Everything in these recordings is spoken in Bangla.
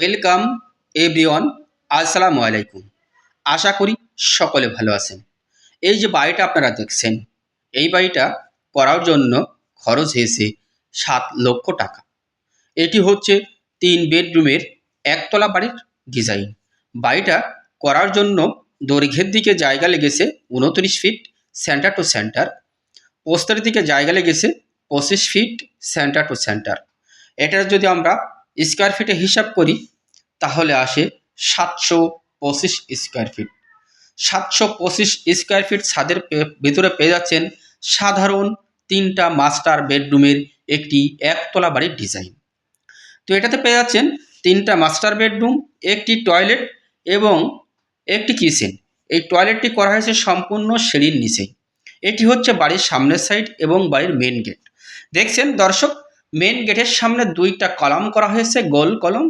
ওয়েলকাম এভরিওয়ান আসসালামু আলাইকুম আশা করি সকলে ভালো আছেন। এই যে বাড়িটা আপনারা দেখছেন, এই বাড়িটা করার জন্য খরচ হয়েছে সাত লক্ষ টাকা। এটি হচ্ছে তিন বেডরুমের একতলা বাড়ির ডিজাইন বাড়িটা করার জন্য দৈর্ঘ্যের দিকে জায়গা লেগেছে উনত্রিশ ফিট সেন্টার টু সেন্টার পোস্তের দিকে জায়গা লেগেছে পঁচিশ ফিট সেন্টার টু সেন্টার এটার যদি আমরা স্কোয়ার ফিটে হিসাব করি তাহলে আসে সাতশো পঁচিশ স্কোয়ার ফিট। সাতশো পঁচিশ স্কোয়ার ফিট ছাদের ভিতরে পেয়ে যাচ্ছেন সাধারণ তিনটা মাস্টার বেডরুমের একটি একতলা বাড়ির ডিজাইন। তো এটাতে পেয়ে যাচ্ছেন তিনটা মাস্টার বেডরুম, একটি টয়লেট এবং একটি কিচেন। এই টয়লেটটি করা হয়েছে সম্পূর্ণ সিঁড়ির নিচে। এটি হচ্ছে বাড়ির সামনের সাইড এবং বাড়ির মেন গেট। দেখছেন দর্শক মেন গেটের সামনে দুইটা কলাম করা হয়েছে, গোল কলম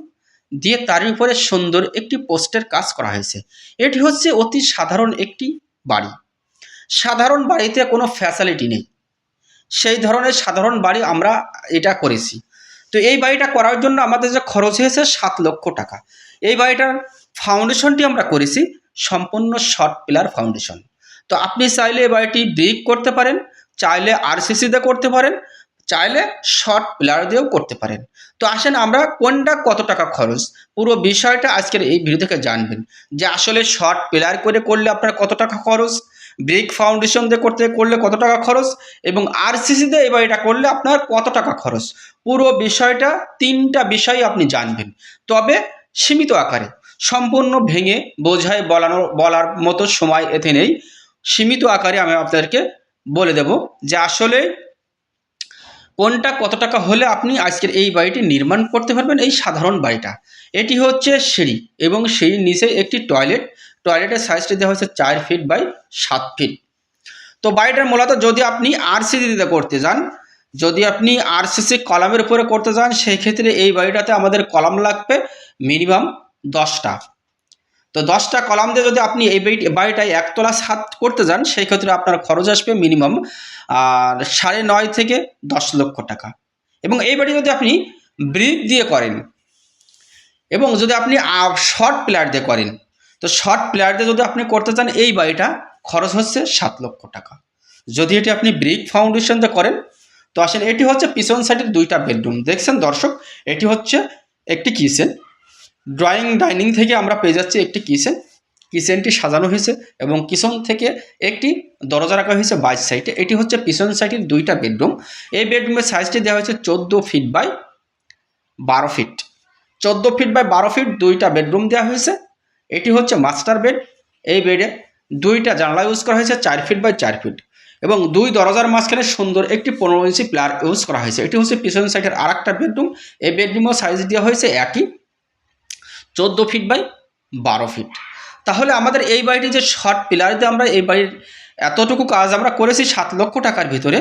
দিয়ে তার উপরে সুন্দর একটি পোস্টের কাজ করা হয়েছে। এটি হচ্ছে অতি সাধারণ একটি বাড়ি। সাধারণ বাড়িতে কোনো ফ্যাসিলিটি নেই। সেই ধরনের সাধারণ বাড়ি আমরা এটা করেছি। তো এই বাড়িটা করার জন্য আমাদের যে খরচ হয়েছে সাত লক্ষ টাকা। এই বাড়িটার ফাউন্ডেশনটি আমরা করেছি সম্পূর্ণ শর্ট পিলার ফাউন্ডেশন তো আপনি চাইলে এই বাড়িটি ব্রিক করতে পারেন, চাইলে আরসিসিতে করতে পারেন চাইলে শর্ট পিলার দিয়েও করতে পারেন। তো আসেন আমরা কোনটা কত টাকা খরচ? পুরো বিষয়টা আজকের এই ভিডিও থেকে জানবেন। যে আসলে শর্ট পিলার করে করলে আপনার কত টাকা খরচ? ব্রিক ফাউন্ডেশন দিয়ে করতে করলে কত টাকা খরচ? এবং আরসিসিতে এই এটা করলে আপনার কত টাকা খরচ? পুরো বিষয়টা, তিনটা বিষয় আপনি জানবেন। তবে সীমিত আকারে, সম্পূর্ণ ভেঙে, বোঝায়, বলানো, বলার মতো সময় এতে নেই। সীমিত আকারে আমি আপনাদেরকে বলে দেব যে আসলে কোনটা কত টাকা হলে আপনি আজকের এই বাড়িটি নির্মাণ করতে পারবেন? এই সাধারণ বাড়িটা। এটি হচ্ছে সিঁড়ি এবং সিঁড়ির নিচে একটি টয়লেট। টয়লেটের সাইজটি দেওয়া হয়েছে চার ফিট বাই সাত ফিট। তো বাড়িটার মূলত যদি আপনি আরসিসিতে করতে যান, যদি আপনি আরসিসি কলামের উপরে করতে যান সেই ক্ষেত্রে এই বাড়িটাতে আমাদের কলাম লাগবে মিনিমাম দশটা। তো দশটা কলাম দিয়ে যদি আপনি এই বাড়ি বাড়িটায় একতলা ছাদ করতে যান সেই ক্ষেত্রে আপনার খরচ আসবে মিনিমাম সাড়ে নয় থেকে দশ লক্ষ টাকা। এবং এই বাড়ি যদি আপনি ব্রিক দিয়ে করেন, এবং যদি আপনি শর্ট প্লেয়ার দিয়ে করেন, তো শর্ট প্লেয়ার দিয়ে যদি আপনি করতে চান, এই বাড়িটা খরচ হচ্ছে সাত লক্ষ টাকা। যদি এটি আপনি ব্রিক ফাউন্ডেশন দিয়ে করেন, তো আসেন, এটি হচ্ছে পিছন সাইডের দুইটা বেডরুম দেখছেন দর্শক, এটি হচ্ছে একটি কিচেন ড্রয়িং ডাইনিং থেকে আমরা পেয়ে যাচ্ছি একটি কিচেন কিচেনটি সাজানো হয়েছে এবং কিচেন থেকে একটি দরজা রাখা হয়েছে বাইশ সাইডে। এটি হচ্ছে পিছন সাইডের দুইটা বেডরুম। এই বেডরুমের সাইজটি দেওয়া হয়েছে চোদ্দ ফিট বাই বারো ফিট। চোদ্দ ফিট বাই বারো ফিট দুইটা বেডরুম দেওয়া হয়েছে। এটি হচ্ছে মাস্টার বেড এই বেডে দুইটা জানলা ইউজ করা হয়েছে, চার ফিট বাই চার ফিট। এবং দুই দরজার মাঝখানে সুন্দর একটি পনেরো ইঞ্চি প্লার ইউজ করা হয়েছে। এটি হচ্ছে পিছন সাইডের আর একটা বেডরুম। এই বেডরুমেও সাইজ দেওয়া হয়েছে একই। চোদ্দ ফিট বাই বারো ফিট তাহলে আমাদের এই বাড়িটি যে শর্ট পিলার দিয়ে আমরা এই বাড়ির এতটুকু কাজ আমরা করেছি সাত লক্ষ টাকার ভিতরে।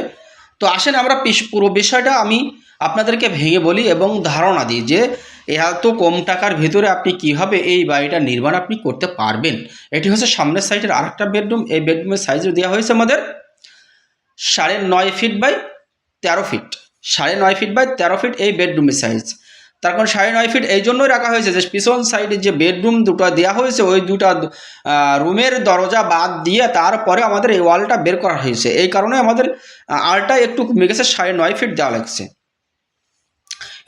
তো আসেন আমরা পুরো বিষয়টা আমি আপনাদেরকে ভেঙে বলি এবং ধারণা দিই যে এত কম টাকার ভিতরে আপনি কীভাবে এই বাড়িটা নির্মাণ আপনি করতে পারবেন। এটি হচ্ছে সামনের সাইডের আরেকটা বেডরুম এই বেডরুমের সাইজ দেওয়া হয়েছে আমাদের সাড়ে নয় ফিট বাই তেরো ফিট সাড়ে নয় ফিট বাই তেরো ফিট এই বেডরুমের সাইজ তার কারণ সাড়ে নয় ফিট এই জন্যই রাখা হয়েছে যে পিছন সাইডে যে বেডরুম দুটো দেওয়া হয়েছে, ওই দুটা রুমের দরজা বাদ দিয়ে তারপরে আমাদের এই ওয়ালটা বের করা হয়েছে। এই কারণে আমাদের আলটা একটু কমে গেছে, সাড়ে নয় ফিট দেওয়া লাগছে।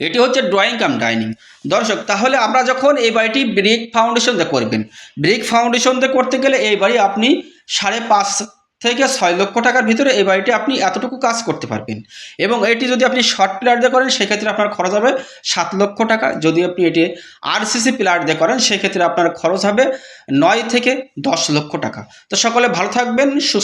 এটি হচ্ছে ড্রয়িং কাম ডাইনিং দর্শক, তাহলে আমরা যখন এই বাড়িটি ব্রিক ফাউন্ডেশন দিয়ে করবেন ব্রিক ফাউন্ডেশন দিয়ে করতে গেলে এই বাড়ি আপনি সাড়ে পাঁচ থেকে ছয় লক্ষ টাকার ভিতরে এই বাড়িটি আপনি এতটুকু কাজ করতে পারবেন। এবং এটি যদি আপনি শর্ট প্লেয়ার দিয়ে করেন, সেক্ষেত্রে আপনার খরচ হবে সাত লক্ষ টাকা। যদি আপনি এটি আরসিসি প্লেয়ার দিয়ে করেন, সেক্ষেত্রে আপনার খরচ হবে নয় থেকে দশ লক্ষ টাকা। তো সকলে ভালো থাকবেন, সুস্থ